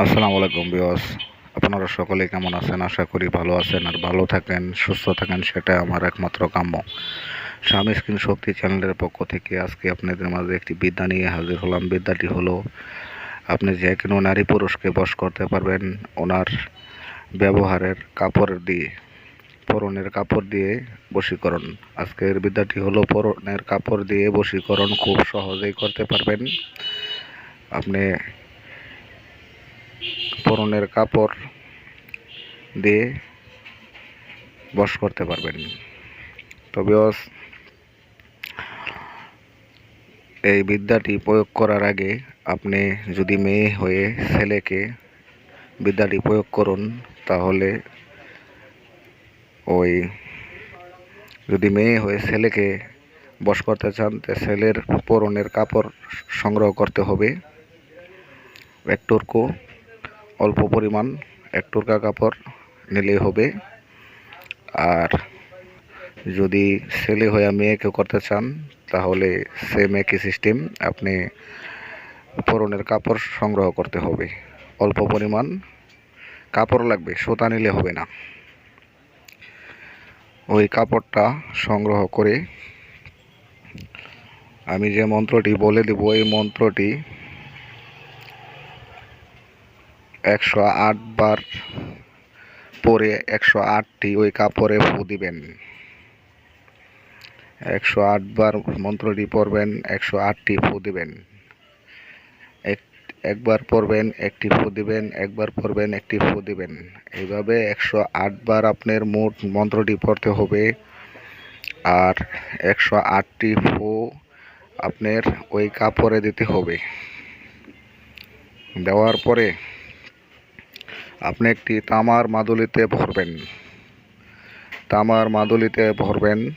আসসালামু আলাইকুম বিয়স আপনারা সকলে কেমন আছেন? আশা করি ভালো আছেন আর ভালো থাকেন, সুস্থ থাকেন সেটা আমার একমাত্র কাম্য। স্বামী স্ক্রিন শক্তি চ্যানেলের পক্ষ থেকে আজকে আপনাদের মাঝে একটি বিদ্যা নিয়ে হাজির হলাম। বিদ্যাটি হলো, আপনি যে কোনো নারী পুরুষকে বশ করতে পারবেন ওনার ব্যবহারের কাপড় দিয়ে, পরনের কাপড় দিয়ে বশীকরণ। আজকের বিদ্যাটি হলো, পরনের কাপড় দিয়ে বশীকরণ খুব সহজেই করতে পারবেন। আপনি পরনের কাপড় দিয়ে বস করতে পারবেন। তবে এই বিদ্যাটি প্রয়োগ করার আগে আপনি যদি মেয়ে হয়ে ছেলেকে বিদ্যাটি প্রয়োগ করুন, তাহলে ওই যদি মেয়ে হয়ে ছেলেকে বস করতে চান, তো ছেলের পরনের কাপড় সংগ্রহ করতে হবে। একটুকু অল্প পরিমাণ এক টুকরা কাপড় নিলেই হবে। আর যদি ছেলে হয়ে মেয়েকে করতে চান, তাহলে সেম একই সিস্টেম আপনি পরনের কাপড় সংগ্রহ করতে হবে। অল্প পরিমাণ কাপড় লাগবে, সুতা নিলে হবে না। ওই কাপড়টা সংগ্রহ করে আমি যে মন্ত্রটি বলে দেব, এই মন্ত্রটি একশো আট বার পরে একশো আটটি ওই কাপড়ে ফু দিবেন। একশো আট বার মন্ত্রটি পড়বেন, একশো আটটি ফু দিবেন। এক, একবার পড়বেন, একটি ফু দিবেন, একবার পড়বেন, একটি ফু দিবেন। এইভাবে একশো আট বার আপনার মোট মন্ত্রটি পড়তে হবে। আর একশো আটটি ফু আপনার ওই কাপড়ে দিতে হবে। দেওয়ার পরে আপনি একটি তামার মাদুলিতে ভরবেন। তামার মাদুলিতে ভরবেন।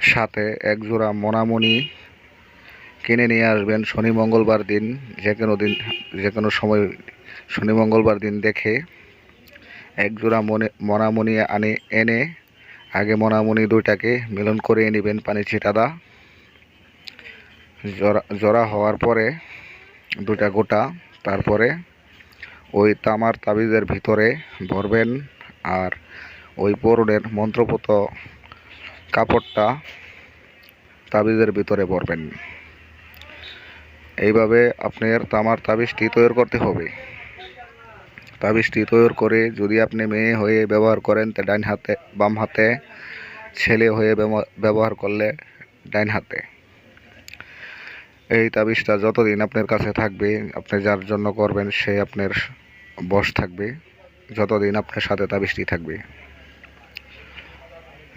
সাথে এক জোড়া মনামণি কিনে নিয়ে আসবেন শনি মঙ্গলবার দিন, যে কোনো দিন, যে কোনো সময় শনি মঙ্গলবার দিন দেখে। এক জোড়া মনে মনামণি আনে, এনে আগে মনামণি দুইটাকে মিলন করে নেবেন পানি ছিটাদা। জরা জরা হওয়ার পরে দুটা গোটা তারপরে ওই তামার তাবিজের ভিতরে ভরবেন আর ওই পরনের মন্ত্রপত কাপড়টা তাবিজের ভিতরে ভরবেন। এইভাবে আপনার তামার তাবিজটি তৈরি করতে হবে। তাবিজটি তৈরি করে যদি আপনি মেয়ে হয়ে ব্যবহার করেন, তা ডাইন হাতে, বাম হাতে, ছেলে হয়ে ব্যবহার করলে ডাইন হাতে। এই তাবিজটা যতদিন আপনার কাছে থাকবে, আপনি যার জন্য করবেন সে আপনার বশ থাকবে, যতদিন আপনার সাথে তাবিজটি থাকবে।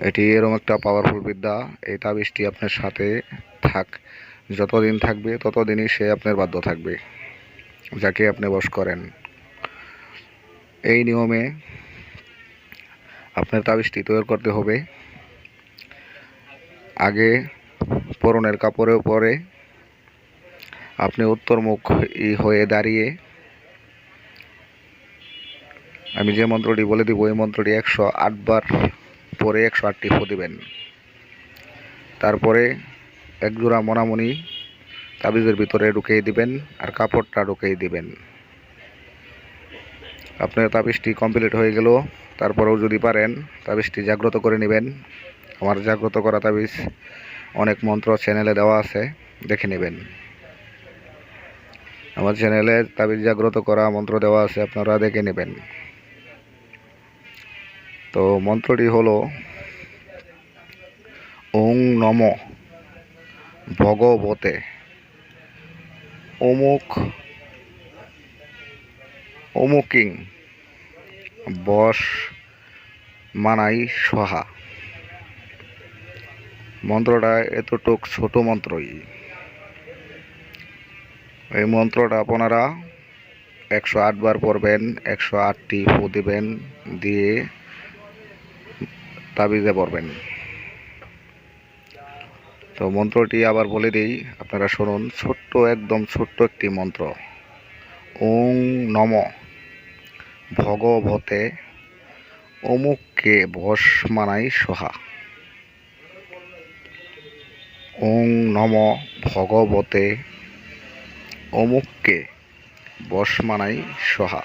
এটি এরকম একটা পাওয়ারফুল বিদ্যা, এই তাবিজটি আপনার সাথে থাক, যতদিন থাকবে ততদিনই সে আপনার বাধ্য থাকবে, যাকে আপনি বশ করেন। এই নিয়মে আপনার তাবিজটি তৈরি করতে হবে। আগে পরনের কাপড়ের পরে আপনি উত্তরমুখ হয়ে দাঁড়িয়ে। আমি যে মন্ত্রটি বলে দিব ওই মন্ত্রটি একশো আটবার পরে একশো আটটি ফো দিবেন। তারপরে এক জোড়া মনামনি তাবিজের ভিতরে ঢুকিয়ে দিবেন আর কাপড়টা ঢুকিয়ে দিবেন। আপনার তাবিজটি কমপ্লিট হয়ে গেল। তারপরেও যদি পারেন, তাবিজটি জাগ্রত করে নেবেন। আমার জাগ্রত করা তাবিজ অনেক মন্ত্র চ্যানেলে দেওয়া আছে, দেখে নেবেন। আমার চ্যানেলে তাবিজ জাগ্রত করা মন্ত্র দেওয়া আছে, আপনারা দেখে নেবেন। তো মন্ত্রটি হলো, ওং নম ভগবতে। অমুক, অমুকিং বস মানাই সহা। মন্ত্রটা এতটুক ছোট মন্ত্রই। এই মন্ত্রটা আপনারা একশো আটবার পড়বেন, একশো আটটি ফু দিবেন, দিয়ে তাবিজে পড়বেন। তো মন্ত্রটি আবার বলে দিই, আপনারা শুনুন, ছোট্ট, একদম ছোট্ট একটি মন্ত্র। ওং নম। ভগবতে অমুককে বস মানাই সহা। ওং নম। ভগবতে অমুককে বশ মানাই সহা।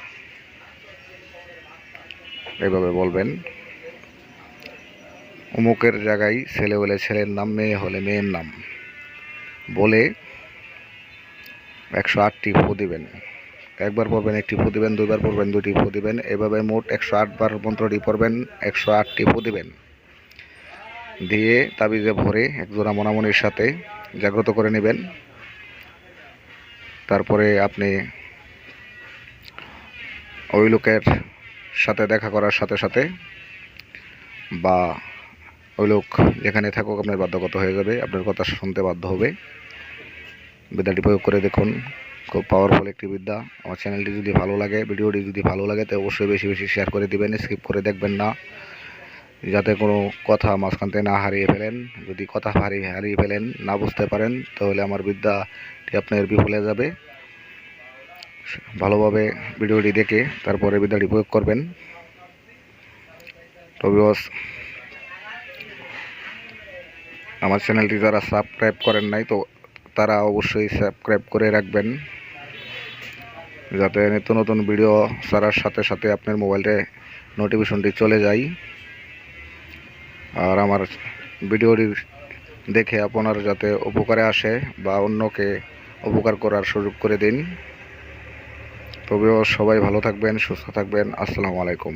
এভাবে বলবেন, অমুকের জায়গায় ছেলে হলে ছেলের নাম, মেয়ে হলে মেয়ের নাম বলে একশো আটটি ফু দিবেন। একবার পড়বেন, একটি ফু দিবেন, দুইবার পড়বেন দুটি ফু দিবেন, এভাবে মোট একশো আটবার মন্ত্রটি পড়বেন, একশো আটটি ফু দিবেন। দিয়ে তাবিজে ভরে এক জোড়া মনামনির সাথে জাগ্রত করে নেবেন। তারপরে আপনি ওই লোকের সাথে দেখা করার সাথে সাথে বা ওই লোক যেখানে থাকুক আপনার বাধ্যগত হয়ে যাবে, আপনার কথা শুনতে বাধ্য হবে। বিদ্যাটি প্রয়োগ করে দেখুন, খুব পাওয়ারফুল একটি বিদ্যা। আমার চ্যানেলটি যদি ভালো লাগে, ভিডিওটি যদি ভালো লাগে তো অবশ্যই বেশি বেশি শেয়ার করে দিবেন স্কিপ করে দেখবেন না। যাতে কোনো কথা মাঝখান থেকে না হারিয়ে ফেলেন। যদি কথা হারিয়ে হারিয়ে ফেলেন, না বুঝতে পারেন, তাহলে আমার বিদ্যাটি আপনার বিফলে যাবে। ভালোভাবে ভিডিওটি দেখে তারপরে বিদ্যাটি প্রয়োগ করবেন। তবে আমার চ্যানেলটি যারা সাবস্ক্রাইব করেন নাই, তো তারা অবশ্যই সাবস্ক্রাইব করে রাখবেন। যাতে নিত্য নতুন ভিডিও ছাড়ার সাথে সাথে আপনার মোবাইলে নোটিফিকেশনটি চলে যায়। আর আমার ভিডিওটি দেখে আপনার যাতে উপকারে আসে বা অন্যকে উপকার করার সুযোগ করে দিন। তবেও সবাই ভালো থাকবেন, সুস্থ থাকবেন। আসসালামু আলাইকুম।